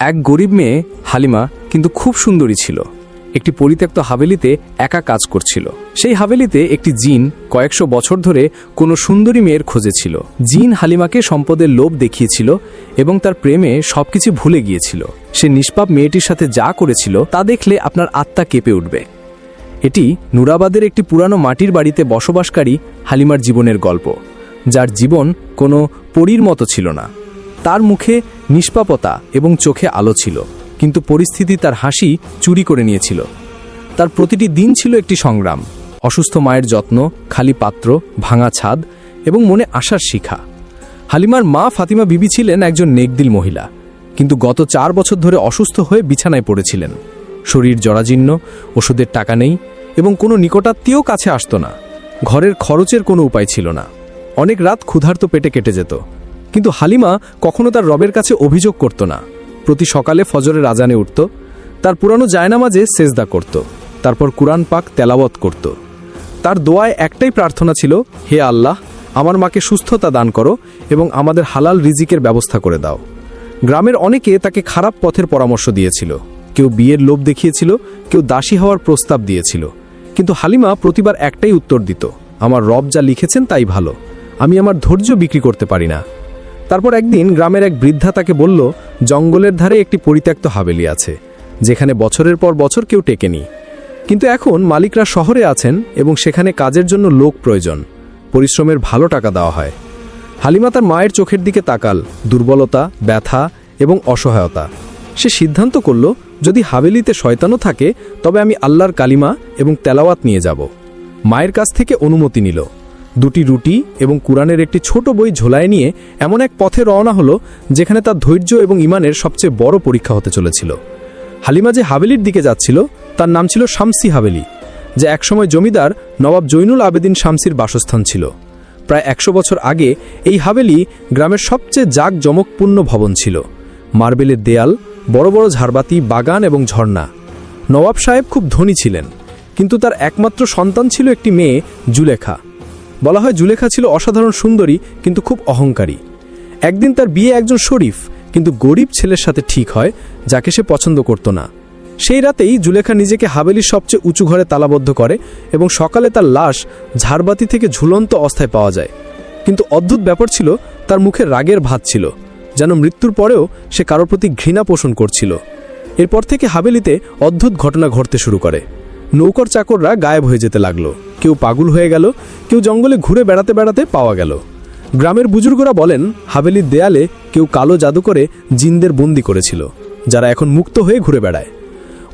এক গরিব মেয়ে, হালিমা, কিন্তু খুব সুন্দরী ছিল। একটি পরিত্যক্ত হাভেলিতে একা কাজ করছিল। সেই হাভেলিতে একটি জিন কয়েকশো বছর ধরে কোনো সুন্দরী মেয়ের খোঁজে ছিল। জিন হালিমাকে সম্পদের লোভ দেখিয়েছিল এবং তার প্রেমে সবকিছু ভুলে গিয়েছিল। সে নিষ্পাপ মেয়েটির সাথে যা করেছিল তা দেখলে আপনার আত্মা কেঁপে উঠবে। এটি নুরাবাদের একটি পুরানো মাটির বাড়িতে বসবাসকারী হালিমার জীবনের গল্প, যার জীবন কোনো পরীর মতো ছিল না। তার মুখে নিষ্পাপতা এবং চোখে আলো ছিল, কিন্তু পরিস্থিতি তার হাসি চুরি করে নিয়েছিল। তার প্রতিটি দিন ছিল একটি সংগ্রাম, অসুস্থ মায়ের যত্ন, খালি পাত্র, ভাঙা ছাদ এবং মনে আসার শিখা। হালিমার মা ফাতিমা বিবি ছিলেন একজন নেকদিল মহিলা, কিন্তু গত চার বছর ধরে অসুস্থ হয়ে বিছানায় পড়েছিলেন। শরীর জরাজীর্ণ, ওষুধের টাকা নেই এবং কোনো নিকটাত্মীয় কাছে আসতো না। ঘরের খরচের কোনো উপায় ছিল না। অনেক রাত ক্ষুধার্ত পেটে কেটে যেত। কিন্তু হালিমা কখনো তার রবের কাছে অভিযোগ করত না। প্রতি সকালে ফজরের আজানে উঠত, তার পুরানো জায়নামাজে সেজদা করত, তারপর কুরআন পাক তেলাওয়াত করত। তার দোয়ায় একটাই প্রার্থনা ছিল, হে আল্লাহ, আমার মাকে সুস্থতা দান করো এবং আমাদের হালাল রিজিকের ব্যবস্থা করে দাও। গ্রামের অনেকে তাকে খারাপ পথের পরামর্শ দিয়েছিল। কেউ বিয়ের লোভ দেখিয়েছিল, কেউ দাসী হওয়ার প্রস্তাব দিয়েছিল। কিন্তু হালিমা প্রতিবার একটাই উত্তর দিত, আমার রব যা লিখেছেন তাই ভালো, আমি আমার ধৈর্য বিক্রি করতে পারি না। তারপর একদিন গ্রামের এক বৃদ্ধা তাকে বলল, জঙ্গলের ধারে একটি পরিত্যক্ত হাবেলি আছে, যেখানে বছরের পর বছর কেউ টেকেনি। কিন্তু এখন মালিকরা শহরে আছেন এবং সেখানে কাজের জন্য লোক প্রয়োজন। পরিশ্রমের ভালো টাকা দেওয়া হয়। হালিমা তার মায়ের চোখের দিকে তাকাল, দুর্বলতা, ব্যথা এবং অসহায়তা। সে সিদ্ধান্ত করল, যদি হাবেলিতে শয়তানও থাকে, তবে আমি আল্লাহর কালিমা এবং তেলাওয়াত নিয়ে যাব। মায়ের কাছ থেকে অনুমতি নিল। দুটি রুটি এবং কুরআনের একটি ছোট বই ঝোলায় নিয়ে এমন এক পথে রওনা হলো যেখানে তার ধৈর্য এবং ইমানের সবচেয়ে বড় পরীক্ষা হতে চলেছিল। হালিমা যে হাবেলির দিকে যাচ্ছিল, তার নাম ছিল শামসি হাবেলি, যা একসময় জমিদার নবাব জৈনুল আবেদিন শামসির বাসস্থান ছিল। প্রায় একশো বছর আগে এই হাবেলি গ্রামের সবচেয়ে জাঁকজমকপূর্ণ ভবন ছিল। মার্বেলের দেয়াল, বড় বড় ঝাড়বাতি, বাগান এবং ঝর্ণা। নবাব সাহেব খুব ধনী ছিলেন, কিন্তু তার একমাত্র সন্তান ছিল একটি মেয়ে, জুলেখা। বলা হয় জুলেখা ছিল অসাধারণ সুন্দরী, কিন্তু খুব অহংকারী। একদিন তার বিয়ে একজন শরীফ, কিন্তু গরিব ছেলের সাথে ঠিক হয়, যাকে সে পছন্দ করত না। সেই রাতেই জুলেখা নিজেকে হাবেলির সবচেয়ে উঁচু ঘরে তালাবদ্ধ করে এবং সকালে তার লাশ ঝাড়বাতি থেকে ঝুলন্ত অবস্থায় পাওয়া যায়। কিন্তু অদ্ভুত ব্যাপার ছিল, তার মুখে রাগের ভাত ছিল, যেন মৃত্যুর পরেও সে কারোর প্রতি ঘৃণা পোষণ করছিল। এরপর থেকে হাবেলিতে অদ্ভুত ঘটনা ঘটতে শুরু করে। নৌকর চাকররা গায়েব হয়ে যেতে লাগল। কেউ পাগল হয়ে গেল, কেউ জঙ্গলে ঘুরে বেড়াতে বেড়াতে পাওয়া গেল। গ্রামের বুজুর্গরা বলেন হাবেলির দেয়ালে কেউ কালো জাদু করে জিনদের বন্দি করেছিল, যারা এখন মুক্ত হয়ে ঘুরে বেড়ায়।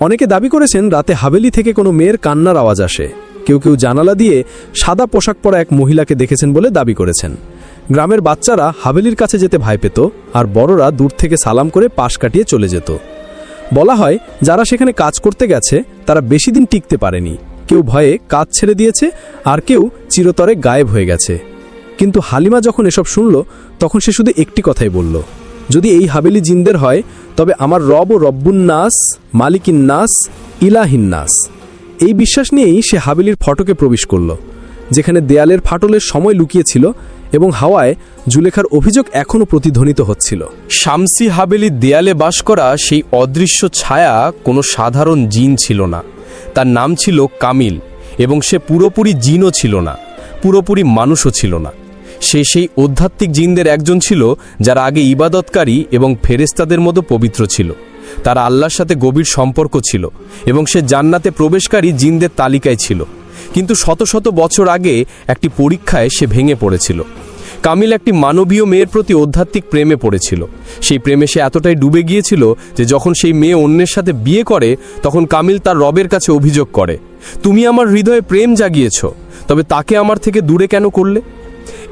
অনেকে দাবি করেছেন, রাতে হাবেলি থেকে কোনো মেয়ের কান্নার আওয়াজ আসে। কেউ কেউ জানালা দিয়ে সাদা পোশাক পরা এক মহিলাকে দেখেছেন বলে দাবি করেছেন। গ্রামের বাচ্চারা হাবেলির কাছে যেতে ভয় পেত, আর বড়রা দূর থেকে সালাম করে পাশ কাটিয়ে চলে যেত। বলা হয়, যারা সেখানে কাজ করতে গেছে তারা বেশি দিন টিকতে পারেনি। কেউ ভয়ে কাজ ছেড়ে দিয়েছে আর কেউ চিরতরে গায়েব হয়ে গেছে। কিন্তু হালিমা যখন এসব শুনল, তখন সে শুধু একটি কথাই বলল, যদি এই হাবেলি জিনদের হয়, তবে আমার রব ও রব্বুন নাস, মালিকিন নাস, ইলাহিন নাস। এই বিশ্বাস নিয়েই সে হাবেলির ফটকে প্রবেশ করল, যেখানে দেয়ালের ফাটলের সময় লুকিয়েছিল এবং হাওয়ায় জুলেখার অভিযোগ এখনও প্রতিধ্বনিত হচ্ছিল। শামসি হাবেলির দেয়ালে বাস করা সেই অদৃশ্য ছায়া কোনো সাধারণ জিন ছিল না। তার নাম ছিল কামিল এবং সে পুরোপুরি জিনও ছিল না, পুরোপুরি মানুষও ছিল না। সে সেই আধ্যাত্মিক জিনদের একজন ছিল যারা আগে ইবাদতকারী এবং ফেরেস্তাদের মতো পবিত্র ছিল। তারা আল্লাহর সাথে গভীর সম্পর্ক ছিল এবং সে জান্নাতে প্রবেশকারী জিনদের তালিকায় ছিল। কিন্তু শত শত বছর আগে একটি পরীক্ষায় সে ভেঙে পড়েছিল। কামিল একটি মানবীয় মেয়ের প্রতি আধ্যাত্মিক প্রেমে পড়েছিল। সেই প্রেমে সে এতটাই ডুবে গিয়েছিল যে যখন সেই মেয়ে অন্যের সাথে বিয়ে করে, তখন কামিল তার রবের কাছে অভিযোগ করে, তুমি আমার হৃদয়ে প্রেম জাগিয়েছ, তবে তাকে আমার থেকে দূরে কেন করলে?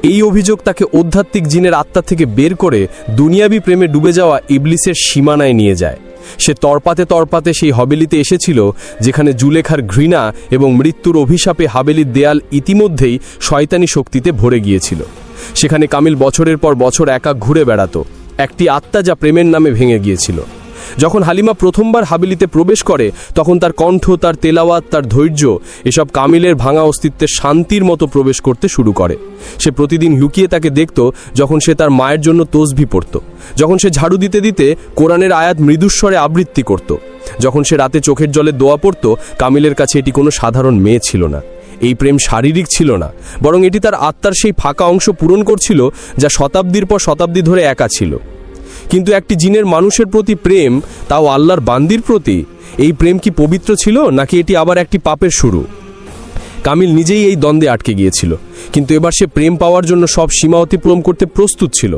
এই অভিযোগ তাকে আধ্যাত্মিক জিনের আত্মা থেকে বের করে দুনিয়াবি প্রেমে ডুবে যাওয়া ইবলিসের সীমানায় নিয়ে যায়। সে তরপাতে তরপাতে সেই হবেলিতে এসেছিল, যেখানে জুলেখার ঘৃণা এবং মৃত্যুর অভিশাপে হাবেলির দেয়াল ইতিমধ্যেই শয়তানি শক্তিতে ভরে গিয়েছিল। সেখানে কামিল বছরের পর বছর একা ঘুরে বেড়াতো। একটি আত্মা যা প্রেমের নামে ভেঙে গিয়েছিল। যখন হালিমা প্রথমবার হাবিলিতে প্রবেশ করে, তখন তার কণ্ঠ, তার তেলাওয়াত, তার ধৈর্য, এসব কামিলের ভাঙা অস্তিত্বে শান্তির মতো প্রবেশ করতে শুরু করে। সে প্রতিদিন লুকিয়ে তাকে দেখত যখন সে তার মায়ের জন্য তসবি পড়ত, যখন সে ঝাড়ু দিতে দিতে কোরআনের আয়াত মৃদুস্বরে আবৃত্তি করত। যখন সে রাতে চোখের জলে দোয়া পড়ত, কামিলের কাছে এটি কোনো সাধারণ মেয়ে ছিল না। এই প্রেম শারীরিক ছিল না, বরং এটি তার আত্মার সেই ফাঁকা অংশ পূরণ করছিল যা শতাব্দীর পর শতাব্দী ধরে একা ছিল। কিন্তু একটি জিনের মানুষের প্রতি প্রেম, তাও আল্লাহর বান্দির প্রতি, এই প্রেম কি পবিত্র ছিল নাকি এটি আবার একটি পাপের শুরু? কামিল নিজেই এই দ্বন্দ্বে আটকে গিয়েছিল, কিন্তু এবার সে প্রেম পাওয়ার জন্য সব সীমা অতিক্রম করতে প্রস্তুত ছিল,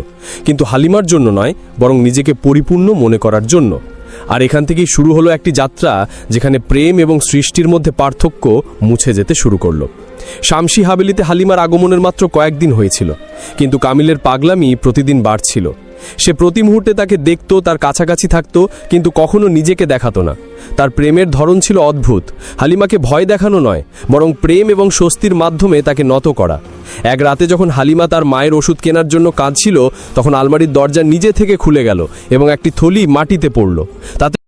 কিন্তু হালিমার জন্য নয়, বরং নিজেকে পরিপূর্ণ মনে করার জন্য। আর এখান থেকেই শুরু হলো একটি যাত্রা যেখানে প্রেম এবং সৃষ্টির মধ্যে পার্থক্য মুছে যেতে শুরু করল। শামসি হাবেলিতে হালিমার আগমনের মাত্র কয়েকদিন হয়েছিল, কিন্তু কামিলের পাগলামি প্রতিদিন বাড়ছিল। সে প্রতি মুহূর্তে তাকে দেখত, তার কাছাকাছি থাকতো, কিন্তু কখনো নিজেকে দেখাতো না। তার প্রেমের ধরন ছিল অদ্ভুত। হালিমাকে ভয় দেখানো নয়, বরং প্রেম এবং স্বস্তির মাধ্যমে তাকে নত করা। এক রাতে যখন হালিমা তার মায়ের ওষুধ কেনার জন্য কাঁদছিল, তখন আলমারির দরজা নিজে থেকে খুলে গেল এবং একটি থলি মাটিতে পড়ল। তাতে